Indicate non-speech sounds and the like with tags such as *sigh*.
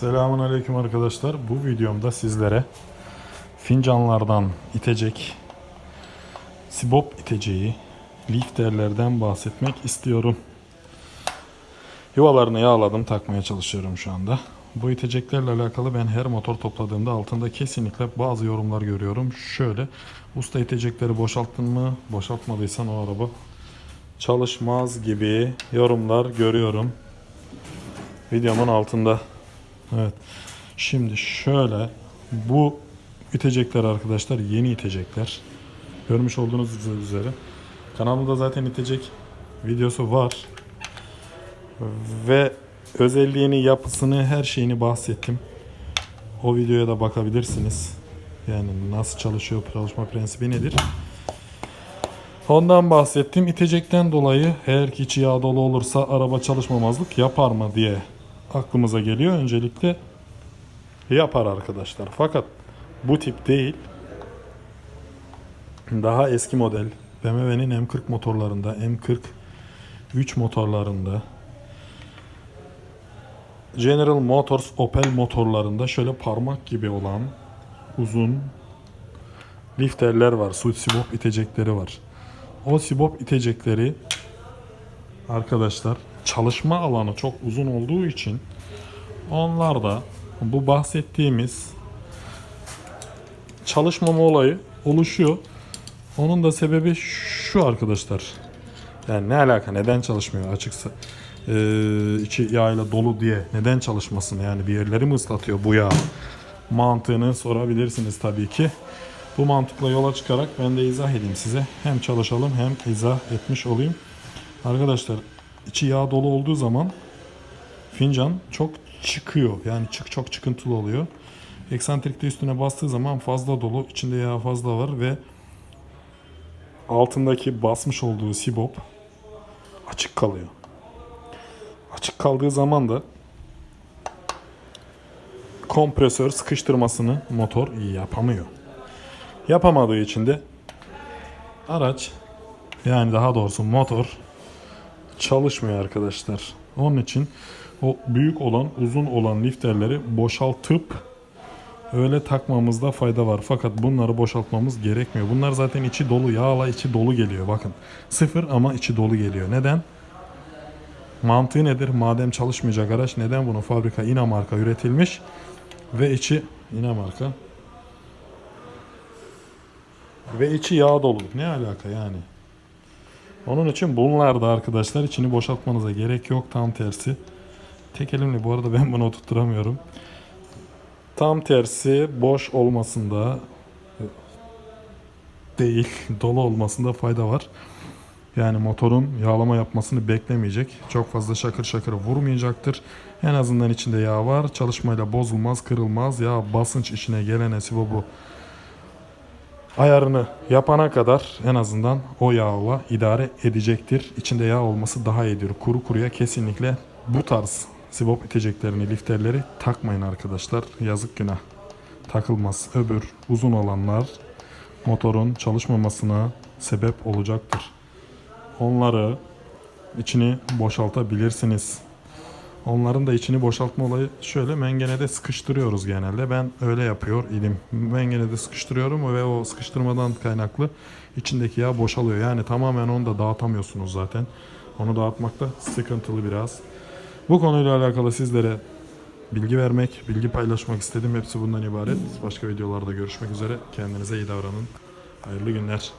Selamun Aleyküm arkadaşlar. Bu videomda sizlere fincanlardan itecek, sibop iteceği, lifterlerden bahsetmek istiyorum. Yuvalarını yağladım, takmaya çalışıyorum şu anda. Bu iteceklerle alakalı ben her motor topladığımda altında kesinlikle bazı yorumlar görüyorum. Şöyle, usta itecekleri boşalttın mı, boşaltmadıysan o araba çalışmaz gibi yorumlar görüyorum. Videomun altında. Evet. Şimdi şöyle bu itecekler arkadaşlar yeni itecekler. Görmüş olduğunuz üzere. Kanalımda zaten itecek videosu var. Ve özelliğini, yapısını, her şeyini bahsettim. O videoya da bakabilirsiniz. Yani nasıl çalışıyor, çalışma prensibi nedir? Ondan bahsettim. İtecekten dolayı eğer ki içi yağ dolu olursa araba çalışmamazlık yapar mı diye aklımıza geliyor. Öncelikle yapar arkadaşlar. Fakat bu tip değil. Daha eski model BMW'nin M40 motorlarında, M40 3 motorlarında General Motors Opel motorlarında şöyle parmak gibi olan uzun lifterler var. Su sibop itecekleri var. O sibop itecekleri arkadaşlar çalışma alanı çok uzun olduğu için onlar da bu bahsettiğimiz çalışmama olayı oluşuyor. Onun da sebebi şu arkadaşlar. Yani ne alaka neden çalışmıyor açıksa ee, içi yağıyla dolu diye neden çalışmasın yani bir yerleri mi ıslatıyor bu yağ mantığını sorabilirsiniz tabii ki. Bu mantıkla yola çıkarak ben de izah edeyim size. Hem çalışalım hem izah etmiş olayım. Arkadaşlar içi yağ dolu olduğu zaman fincan çok çıkıyor. Yani çık çok çıkıntılı oluyor. Eksantrikte üstüne bastığı zaman fazla dolu, içinde yağ fazla var ve altındaki basmış olduğu sibop açık kalıyor. Açık kaldığı zaman da kompresör sıkıştırmasını motor yapamıyor. Yapamadığı için de araç yani daha doğrusu motor çalışmıyor arkadaşlar. Onun için o büyük olan, uzun olan lifterleri boşaltıp öyle takmamızda fayda var. Fakat bunları boşaltmamız gerekmiyor. Bunlar zaten içi dolu, yağla içi dolu geliyor. Bakın sıfır ama içi dolu geliyor. Neden? Mantığı nedir? Madem çalışmayacak araç neden bunu fabrika Inamarka üretilmiş ve içi Inamarka ve içi yağ dolu. Ne alaka yani? Onun için bunlar da arkadaşlar içini boşaltmanıza gerek yok. Tam tersi. Tek elimle bu arada ben bunu oturtturamıyorum. Tam tersi boş olmasında değil *laughs* dolu olmasında fayda var. Yani motorun yağlama yapmasını beklemeyecek. Çok fazla şakır şakır vurmayacaktır. En azından içinde yağ var. Çalışmayla bozulmaz, kırılmaz. Yağ basınç içine gelene sibobu ayarını yapana kadar en azından o yağla idare edecektir. İçinde yağ olması daha iyidir. Kuru kuruya kesinlikle bu tarz sibop iteceklerini, lifterleri takmayın arkadaşlar. Yazık günah. Takılmaz. Öbür uzun olanlar motorun çalışmamasına sebep olacaktır. Onları içini boşaltabilirsiniz. Onların da içini boşaltma olayı şöyle mengenede sıkıştırıyoruz genelde. Ben öyle yapıyor idim. Mengenede sıkıştırıyorum ve o sıkıştırmadan kaynaklı içindeki yağ boşalıyor. Yani tamamen onu da dağıtamıyorsunuz zaten. Onu dağıtmak da sıkıntılı biraz. Bu konuyla alakalı sizlere bilgi vermek, bilgi paylaşmak istedim. Hepsi bundan ibaret. Başka videolarda görüşmek üzere. Kendinize iyi davranın. Hayırlı günler.